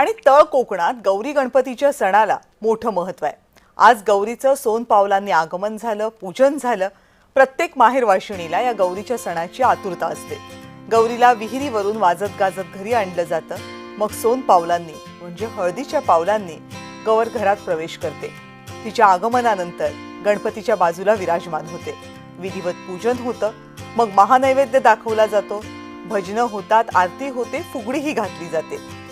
आणि तळ कोकणात गौरी गणपतीच्या सणाला मोठं महत्त्व आहे. आज गौरीचं सोन पावलांनी आगमन झालं पूजन झालं. प्रत्येक माहेरवाशिणीला या गौरीच्या सणाची आतुरता असते. गौरीला विहिरीवरून वाजत गाजत घरी आणलं जातं. मग सोन पावलांनी म्हणजे हळदीच्या पावलांनी गौर घरात प्रवेश करते. तिच्या आगमनानंतर गणपतीच्या बाजूला विराजमान होते. विधिवत पूजन होतं. मग महानैवेद्य दाखवला जातो. भजनं होतात आरती होते फुगडीही घातली जाते.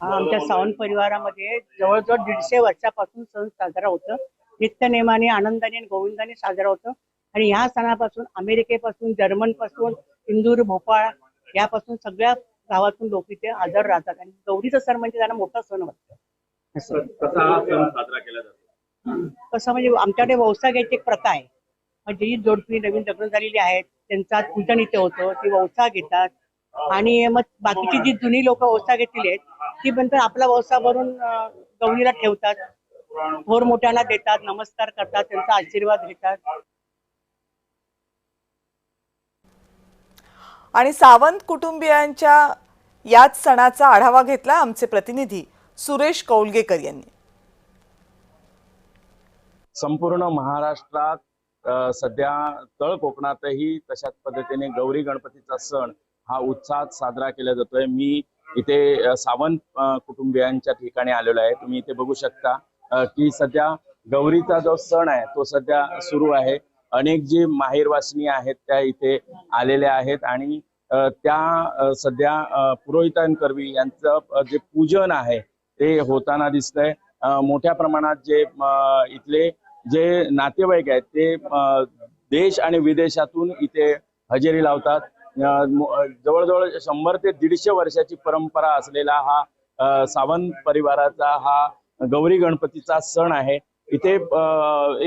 आमच्या सावंत परिवारामध्ये जवळजवळ दीडशे वर्षापासून सण साजरा होतं. नित्यनेमाने आनंदाने आणि गोविंदाने साजरा होतं. आणि ह्या सणापासून अमेरिकेपासून जर्मनपासून इंदूर भोपाळ यापासून सगळ्या गावातून लोक इथे हजर राहतात. आणि गौरीचा सण म्हणजे त्यांना मोठा सण वाटतो. कसा म्हणजे आमच्याकडे वौसा घ्यायची एक प्रथा आहे. म्हणजे जी जोडपी नवीन लग्न झालेली आहेत त्यांचा पूजन इथे होतं ती वौसा घेतात आणि मग बाकीची जी जुनी लोक वौसा घेतलेली आहेत ती नंतर आपला वौसा भरून गौरीला ठेवतात. थोर मोठ्यांना देतात नमस्कार करतात त्यांचा आशीर्वाद घेतात. आणि सावंत कुटुंबियांच्या याच सणाचा आढावा घेतला आमचे प्रतिनिधी सुरेश कौलगेकर यांनी. संपूर्ण महाराष्ट्रात सध्या तळ कोकणातही तशाच पद्धतीने गौरी गणपतीचा सण हा उत्साहात साजरा केला जातोय. मी इथे सावंत कुटुंबियांच्या ठिकाणी आलेलो आहे. तुम्ही इथे बघू शकता की सध्या गौरीचा जो सण आहे तो सध्या सुरू आहे. अनेक जी माहेरवासिनी आहेत त्या इथे आलेल्या आहेत आणि त्या सध्या पुरोहितान पुरोहितांकरवी यांचं जे पूजन आहे ते होताना दिसतंय. मोठ्या प्रमाणात जे इथले जे नातेवाईक आहेत ते देश आणि विदेशातून इथे हजेरी लावतात. जवळजवळ शंभर ते दीडशे वर्षाची परंपरा असलेला हा सावंत परिवाराचा हा गौरी गणपतीचा सण आहे. इथे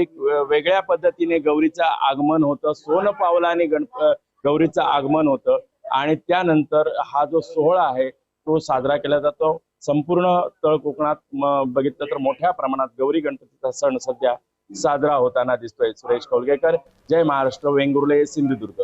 एक वेगळ्या पद्धतीने गौरीचं आगमन होतं. सोन पावलाने गणप गौरीचं आगमन होतं. आणि त्यानंतर हा जो सोहळा आहे तो साजरा केला जातो. संपूर्ण तळ कोकणात बघितलं तर मोठ्या प्रमाणात गौरी गणपतीचा सण सध्या साजरा होताना दिसतोय. सुरेश कौलगेकर. जय महाराष्ट्र. वेंगुर्ले सिंधुदुर्ग.